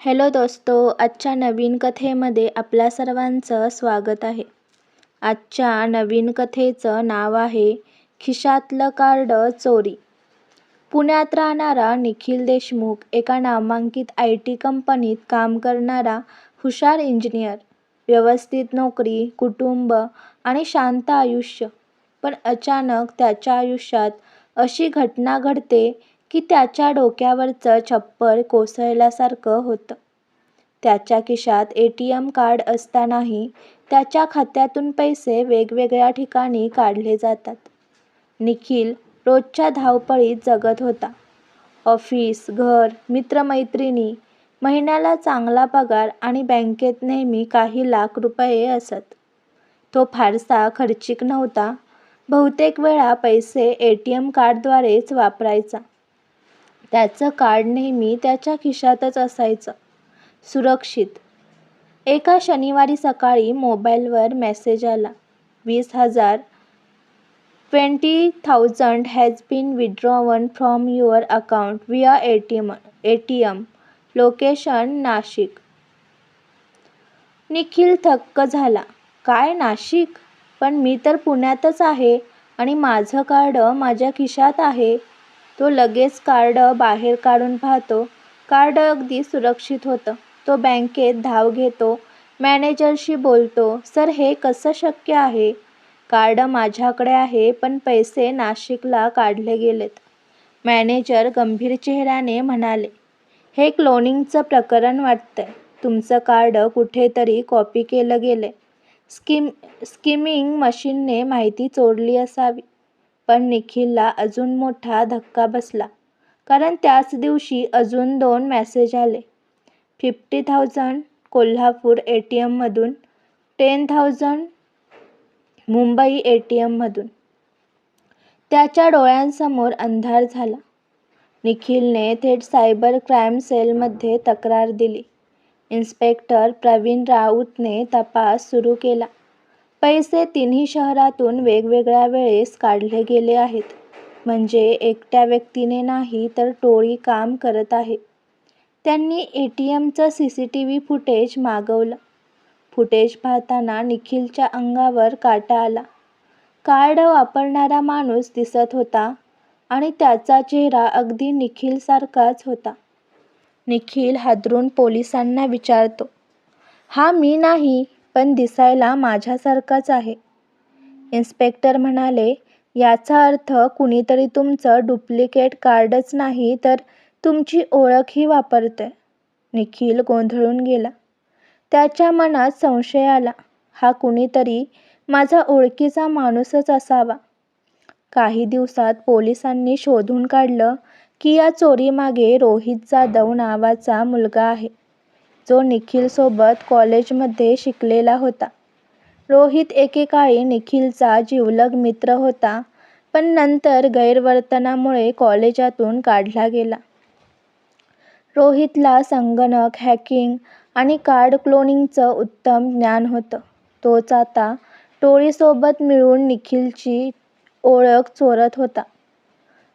Hello दोस्तो आजच्या नवीन कथेमध्ये आपल्या सर्वांचं स्वागत आहे. आजच्या नवीन कथेचं नाव आहे खिशातलं कार्ड चोरी. पुण्यात राहणारा निखिल देशमुख एका नामांकित आय टी कंपनीत काम करणारा हुशार इंजिनियर व्यवस्थित नोकरी कुटुंब आणि शांत आयुष्य. पण अचानक त्याच्या आयुष्यात अशी घटना घडते की त्याच्या डोक्यावरचं छप्पर कोसळल्यासारखं होतं. त्याच्या खिशात ए टी एम कार्ड असतानाही त्याच्या खात्यातून पैसे वेगवेगळ्या ठिकाणी काढले जातात. निखिल रोजच्या धावपळीत जगत होता. ऑफिस, घर, मित्रमैत्रिणी महिन्याला चांगला पगार आणि बँकेत नेहमी काही लाख रुपये असत. तो फारसा खर्चिक नव्हता. बहुतेक वेळा पैसे ए टी एम कार्डद्वारेच वापरायचा. त्याचं कार्ड नेहमी त्याच्या खिशातच असायचं. सुरक्षित. एका शनिवारी सकाळी मोबाईलवर मेसेज आला. वीस हजार twenty thousand has been withdrawn from your account T M location Nashik. Nikhil थक्क झाला. काय नाशिक? पण मी तर पुण्यातच आहे आणि माझं कार्ड माझ्या खिशात आहे. तो लगेच कार्ड बाहेर काढून पाहतो. कार्ड अगदी सुरक्षित होतं. तो बँकेत धाव घेतो. मॅनेजरशी बोलतो. सर हे कसं शक्य आहे? कार्ड माझ्याकडे आहे पण पैसे नाशिकला काढले गेलेत. मॅनेजर गंभीर चेहऱ्याने म्हणाले. हे क्लोनिंगचं प्रकरण वाटतंय. तुमचं कार्ड कुठेतरी कॉपी केलं गेलं स्किम स्किमिंग मशीनने माहिती चोरली असावी. पण निखिलला अजून मोठा धक्का बसला. कारण त्याच दिवशी अजून दोन मॅसेज आले. Fifty thousand Kolhapur A T एममधून ten thousand Mumbai A T एममधून त्याच्या डोळ्यांसमोर अंधार झाला. निखिलने थेट सायबर क्राईम सेलमध्ये तक्रार दिली. इन्स्पेक्टर प्रवीण राऊतने तपास सुरू केला. पैसे तिन्ही शहरातून वेगवेगळ्या वेळेस काढले गेले आहेत. म्हणजे एकट्या व्यक्तीने नाही तर टोळी काम करत आहे. त्यांनी A T एमचं C C T V footage मागवलं. फुटेज पाहताना निखिलच्या अंगावर काटा आला. कार्ड वापरणारा माणूस दिसत होता आणि त्याचा चेहरा अगदी निखिलसारखाच होता. निखिल हादरून पोलिसांना विचारतो. हा मी नाही पण दिसायला माझ्यासारखाच आहे. इन्स्पेक्टर म्हणाले. याचा अर्थ कुणीतरी तुमचं डुप्लिकेट कार्डच नाही तर तुमची ओळखही वापरते निखिल गोंधळून गेला. त्याच्या मनात संशय आला. हा कुणीतरी माझा ओळखीचा माणूसच असावा. काही दिवसात पोलिसांनी शोधून काढलं की या चोरीमागे रोहित जाधव नावाचा मुलगा आहे. जो निखिलसोबत कॉलेजमध्ये शिकलेला होता. रोहित एकेकाळी निखिलचा जिवलग मित्र होता पण नंतर गैरवर्तनामुळे कॉलेजातून काढला गेला. रोहितला संगणक हॅकिंग आणि कार्ड क्लोनिंगचं उत्तम ज्ञान होतं. तोच आता टोळीसोबत मिळून निखिलची ओळख चोरत होता.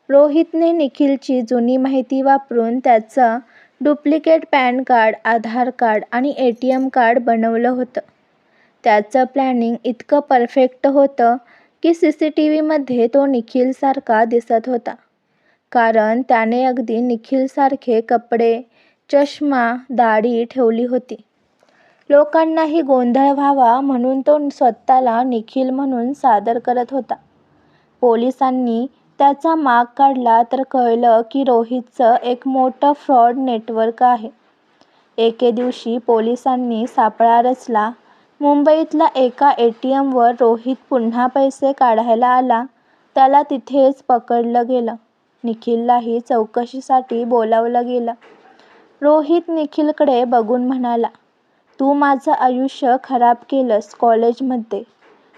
रोहितने निखिलची जुनी माहिती वापरून त्याचा duplicate PAN card, Aadhaar card आणि ए टी एम कार्ड बनवलं होतं. त्याचं प्लॅनिंग इतकं परफेक्ट होतं की सी सी टी व्हीमध्ये तो निखिलसारखा दिसत होता. कारण त्याने अगदी निखिलसारखे कपडे, चष्मा, दाढी ठेवली होती. लोकांनाही गोंधळ व्हावा म्हणून तो स्वतःला निखिल म्हणून सादर करत होता. पोलिसांनी त्याचा माग काढला तर कळलं की रोहितचं एक मोठं फ्रॉड नेटवर्क आहे. एके दिवशी पोलिसांनी सापळा रचला. मुंबईतल्या एका ए टी एमवर रोहित पुन्हा पैसे काढायला आला. त्याला तिथेच पकडलं गेलं. निखिललाही चौकशीसाठी बोलावलं गेलं. रोहित निखिलकडे बघून म्हणाला. तू माझं आयुष्य खराब केलंस कॉलेजमध्ये.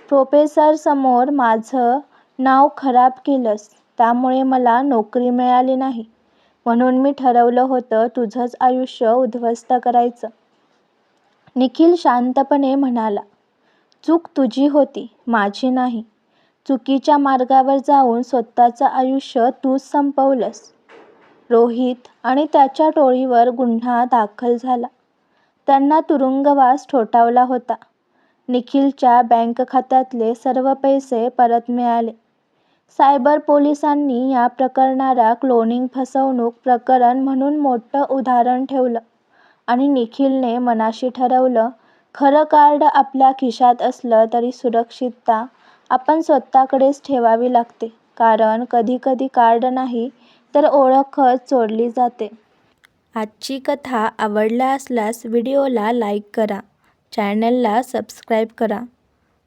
प्रोफेसरसमोर माझं नाव खराब केलंस. त्यामुळे मला नोकरी मिळाली नाही. म्हणून मी ठरवलं होतं तुझंच आयुष्य उद्ध्वस्त करायचं. निखिल शांतपणे म्हणाला. चूक तुझी होती. माझी नाही. चुकीच्या मार्गावर जाऊन स्वतःचं आयुष्य तूच संपवलंस. रोहित आणि त्याच्या टोळीवर गुन्हा दाखल झाला. त्यांना तुरुंगवास ठोठावला होता. निखिलच्या बँक खात्यातले सर्व पैसे परत मिळाले. सायबर पोलिसांनी या प्रकरणाला क्लोनिंग फसवणूक प्रकरण म्हणून मोठं उदाहरण ठेवलं आणि निखिलने मनाशी ठरवलं, खरं कार्ड आपल्या खिशात असलं तरी सुरक्षितता आपण स्वतःकडेच ठेवावी लागते कारण कधीकधी कार्ड नाही तर ओळखच चोरली जाते. आजची कथा आवडला असल्यास व्हिडिओला लाईक करा, चॅनलला सबस्क्राईब करा